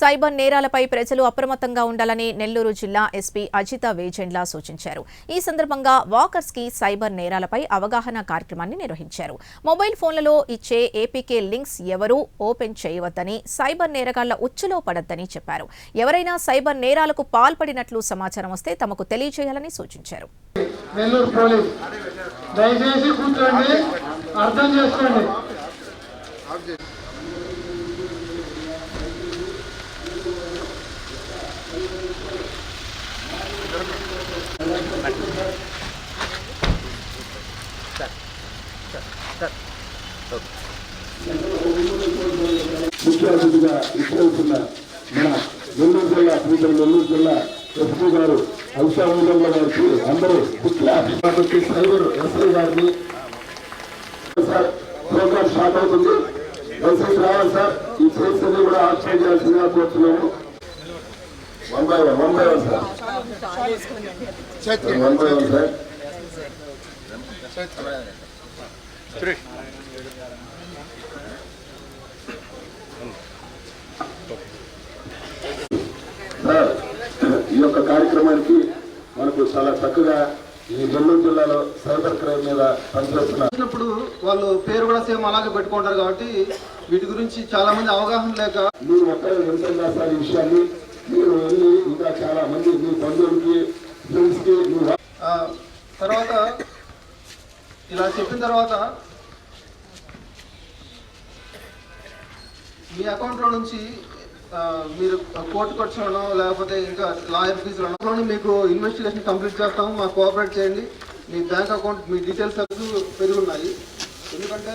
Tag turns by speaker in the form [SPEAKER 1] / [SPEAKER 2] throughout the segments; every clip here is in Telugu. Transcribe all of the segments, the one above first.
[SPEAKER 1] సైబర్ నేరాలపై ప్రజలు అప్రమత్తంగా ఉండాలని నెల్లూరు జిల్లా ఎస్పీ అజిత వేజెండ్లా సూచించారు. ఈ సందర్భంగా వాకర్స్కి సైబర్ నేరాలపై అవగాహన కార్యక్రమాన్ని నిర్వహించారు. మొబైల్ ఫోన్లలో ఇచ్చే ఏపీకే లింక్స్ ఎవరూ ఓపెన్ చేయవద్దని సైబర్ నేరగాళ్ళ ఉచ్చులో పడద్దని చెప్పారు. ఎవరైనా సైబర్ నేరాలకు పాల్పడినట్లు సమాచారం వస్తే తమకు తెలియజేయాలని సూచించారు.
[SPEAKER 2] దయచేసి కూర్చోండి. అర్థం చేసుకోండి.
[SPEAKER 3] ముఖ్య అతిథిగా ఇష్టవుతున్న మన నెల్లూరు జిల్లా శ్రీధర్ నెల్లూరు జిల్లా ఎస్పీ గారు హంసాములంలో గారికి అందరూ ముఖ్య అతిథి సైబర్ ఎస్ఐ గారిని. ప్రోగ్రామ్ స్టార్ట్ అవుతుంది. ఎస్ఐ రావాలి సార్. ఈ చేసేది కూడా ఆక్షన్ చేయాల్సిందిగా కోరుతున్నాము. One by one one by one sir one by one sir ఈ యొక్క కార్యక్రమానికి మనకు చాలా చక్కగా ఈ నెల్లూరు జిల్లాలో సైబర్ క్రైమ్ మీద పనిచేస్తున్న
[SPEAKER 2] వచ్చినప్పుడు వాళ్ళు పేరు కూడా సేమ్ అలాగే పెట్టుకుంటారు కాబట్టి వీటి గురించి చాలా మంది అవగాహన లేక
[SPEAKER 3] మీరు ఒక్కరే నిమిషంగా సార్ ఈ విషయాన్ని? మీరు ఇంకా చాలా మంది మీ బంధువులకి
[SPEAKER 2] ఫ్రెండ్స్కి తర్వాత ఇలా చెప్పిన తర్వాత మీ అకౌంట్లో నుంచి మీరు కోర్టు వచ్చానో లేకపోతే ఇంకా లాయర్ ఫీజులను మీకు ఇన్వెస్టిగేషన్ కంప్లీట్ చేస్తాము మాకు కోఆపరేట్ చేయండి. మీ బ్యాంక్ అకౌంట్ మీ డీటెయిల్స్ అవి పెరిగి ఉన్నాయి ఎందుకంటే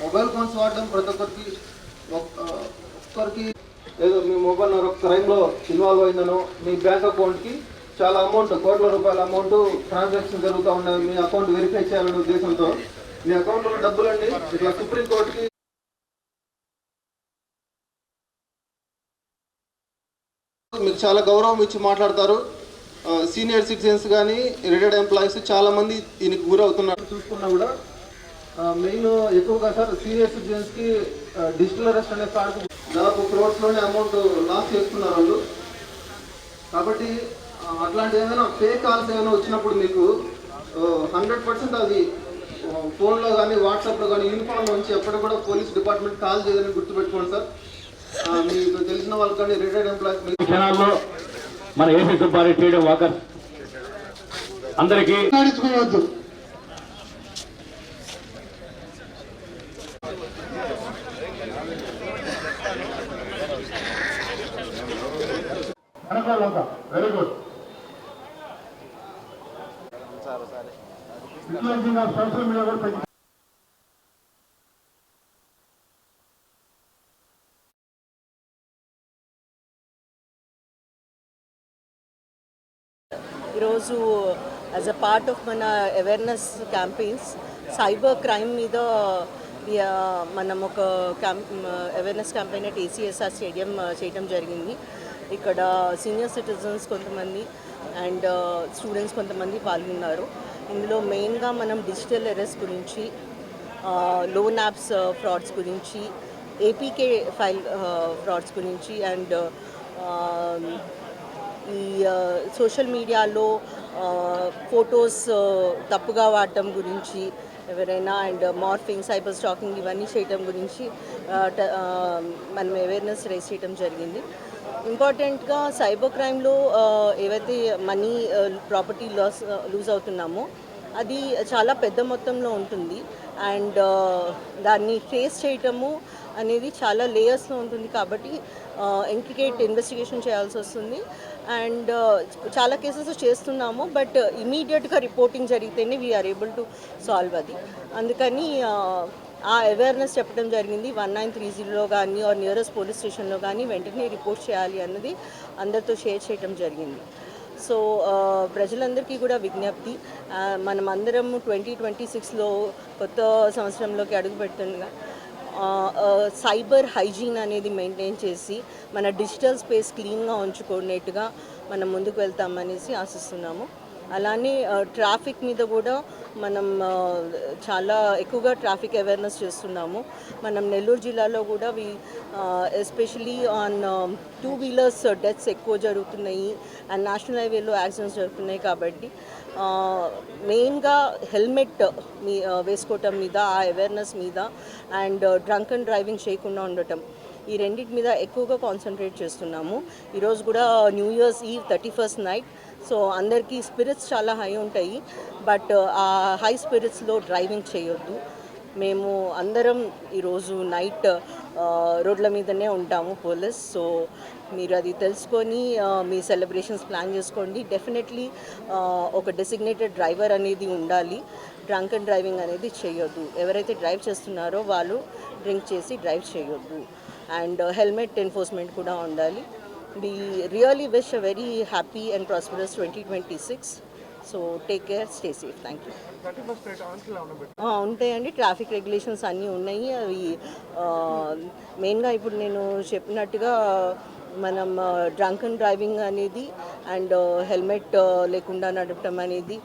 [SPEAKER 2] మొబైల్ ఫోన్స్ వాడడం ప్రతి ఒక్కరికి ఒక్కరికి ఏదో మీ మొబైల్ ఒక క్రైమ్లో ఇన్వాల్వ్ అయిందనో మీ బ్యాంక్ అకౌంట్కి చాలా అమౌంట్ కోట్ల రూపాయల అమౌంట్ ట్రాన్సాక్షన్ జరుగుతూ ఉన్నాయి. మీ అకౌంట్ వెరిఫై చేయాలనే ఉద్దేశంతో మీ అకౌంట్లో డబ్బులండి. ఇట్లా సుప్రీంకోర్టుకి మీకు చాలా గౌరవం ఇచ్చి మాట్లాడతారు. సీనియర్ సిటిజన్స్ కానీ రిటైర్డ్ ఎంప్లాయీస్ చాలా మంది దీనికి గురవుతున్నారు. చూసుకున్నా కూడా మెయిన్ ఎక్కువగా సార్ సీనియర్ సిటిజన్స్కి డిజిటల్ అరెస్ట్ అనే కార్డు దాదాపు క్రోడ్స్లోనే అమౌంట్ లాస్ చేసుకున్నారు వాళ్ళు. కాబట్టి అట్లాంటి ఏమైనా ఫేక్ కాల్స్ ఏమైనా వచ్చినప్పుడు మీకు హండ్రెడ్ పర్సెంట్ అది ఫోన్లో కానీ వాట్సాప్లో కానీ యూనిఫామ్ నుంచి ఎప్పటికి కూడా పోలీస్ డిపార్ట్మెంట్ కాల్ చేయదని గుర్తుపెట్టుకోండి సార్. మీకు తెలిసిన వాళ్ళకి కానీ రిటైర్డ్ ఎంప్లాయీస్
[SPEAKER 4] క్షణాల్లో మన ఏపీ సుబ్బారెడ్డి వాకర్ అందరికీ
[SPEAKER 3] సోషల్ మీడియా కూడా
[SPEAKER 5] ఈరోజు యాజ్ అ పార్ట్ ఆఫ్ మన అవేర్నెస్ క్యాంపెయిన్స్ సైబర్ క్రైమ్ మీద మనం ఒక camp awareness campaign at ACSR stadium చేయడం జరిగింది. ఇక్కడ సీనియర్ సిటిజన్స్ కొంతమంది అండ్ స్టూడెంట్స్ uh, కొంతమంది పాల్గొన్నారు. ఇందులో మెయిన్గా మనం డిజిటల్ ఎర్రస్ గురించి లోన్ యాప్స్ ఫ్రాడ్స్ గురించి ఏపీకే ఫైల్ ఫ్రాడ్స్ గురించి అండ్ ఈ సోషల్ మీడియాలో ఫొటోస్ తప్పుగా వాడటం గురించి ఎవరైనా అండ్ మార్ఫింగ్ సైబర్ స్టాకింగ్ ఇవన్నీ చేయటం గురించి మనం అవేర్నెస్ రేస్ చేయటం జరిగింది. ఇంపార్టెంట్గా సైబర్ క్రైమ్లో ఏవైతే మనీ ప్రాపర్టీ లాస్ లూజ్ అవుతున్నామో అది చాలా పెద్ద మొత్తంలో ఉంటుంది. అండ్ దాన్ని ఫేస్ చేయటము అనేది చాలా లేయర్స్లో ఉంటుంది కాబట్టి ఇంట్రికేట్ ఇన్వెస్టిగేషన్ చేయాల్సి వస్తుంది. అండ్ uh, చాలా కేసెస్ చేస్తున్నాము బట్ ఇమీడియట్గా రిపోర్టింగ్ జరిగితేనే వీఆర్ ఏబుల్ టు సాల్వ్ అది. అందుకని uh, ఆ, అవేర్నెస్ చెప్పడం జరిగింది. వన్ నైన్ త్రీ జీరోలో కానీ ఆర్ నియరెస్ట్ పోలీస్ స్టేషన్లో కానీ వెంటనే రిపోర్ట్ చేయాలి అన్నది అందరితో షేర్ చేయడం జరిగింది. సో uh, ప్రజలందరికీ కూడా విజ్ఞప్తి. మనం అందరం ట్వంటీ ట్వంటీ సిక్స్లో కొత్త సంవత్సరంలోకి అడుగు పెడుతుండగా సైబర్ హైజీన్ అనేది మెయింటైన్ చేసి మన డిజిటల్ స్పేస్ క్లీన్గా ఉంచుకునేట్టుగా మనం ముందుకు వెళ్తామనేసి ఆశిస్తున్నాము. అలానే ట్రాఫిక్ మీద కూడా మనం చాలా ఎక్కువగా ట్రాఫిక్ అవేర్నెస్ చేస్తున్నాము. మనం నెల్లూరు జిల్లాలో కూడా we especially on two wheelers deaths ఎక్కువ జరుగుతున్నాయి. అండ్ నేషనల్ హైవేలో యాక్సిడెంట్స్ జరుగుతున్నాయి కాబట్టి మెయిన్గా హెల్మెట్ మీ వేసుకోవటం మీద ఆ అవేర్నెస్ మీద అండ్ డ్రంక్ అండ్ డ్రైవింగ్ చేయకుండా ఉండటం. ఈ రెండింటి మీద ఎక్కువగా కాన్సన్ట్రేట్ చేస్తున్నాము. ఈరోజు కూడా new year's eve thirty first night so అందరికీ స్పిరిట్స్ చాలా హై ఉంటాయి. బట్ ఆ హై స్పిరిట్స్లో డ్రైవింగ్ చేయొద్దు. మేము అందరం ఈరోజు నైట్ రోడ్ల మీదనే ఉంటాము పోలీస్. సో మీరు అది తెలుసుకొని మీ సెలబ్రేషన్స్ ప్లాన్ చేసుకోండి. డెఫినెట్లీ ఒక డెసిగ్నేటెడ్ డ్రైవర్ అనేది ఉండాలి. డ్రంక్ అండ్ డ్రైవింగ్ అనేది చేయొద్దు. ఎవరైతే డ్రైవ్ చేస్తున్నారో వాళ్ళు డ్రింక్ చేసి డ్రైవ్ చేయొద్దు. అండ్ హెల్మెట్ ఎన్ఫోర్స్మెంట్ కూడా ఉండాలి. We really wish a very happy and prosperous twenty twenty six so take care stay safe thank you ఉంటాయండి. ట్రాఫిక్ రెగ్యులేషన్స్ అన్నీ ఉన్నాయి. అవి మెయిన్గా ఇప్పుడు నేను చెప్పినట్టుగా మనం డ్రంక్ అండ్ డ్రైవింగ్ అనేది అండ్ హెల్మెట్ లేకుండా నడపడం అనేది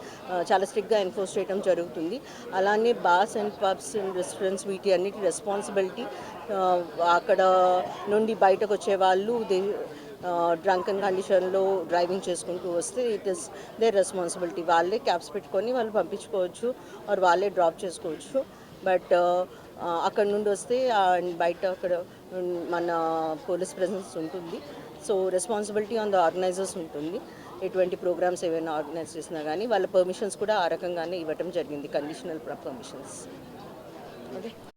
[SPEAKER 5] చాలా స్ట్రిక్ట్గా ఎన్ఫోర్స్ చేయడం జరుగుతుంది. అలానే bars and pubs and restaurants వీటి అన్నిటి రెస్పాన్సిబిలిటీ అక్కడ నుండి బయటకు వచ్చే వాళ్ళు దే డ్రంక్ అండ్ కండిషన్లో డ్రైవింగ్ చేసుకుంటూ వస్తే ఇట్ ఇస్ దేర్ రెస్పాన్సిబిలిటీ వాళ్ళే క్యాబ్స్ పెట్టుకొని వాళ్ళు పంపించుకోవచ్చు ఆర్ వాళ్ళే డ్రాప్ చేసుకోవచ్చు. బట్ అక్కడ నుండి వస్తే అండ్ బయట అక్కడ మన పోలీస్ ప్రెసెన్స్ ఉంటుంది. So responsibility on the organizers ఉంటుంది. ఎటువంటి ప్రోగ్రామ్స్ ఏమైనా ఆర్గనైజ్ చేసినా కానీ వాళ్ళ పర్మిషన్స్ కూడా ఆ రకంగానే ఇవ్వటం జరిగింది. కండిషనల్ పర్మిషన్స్ అదే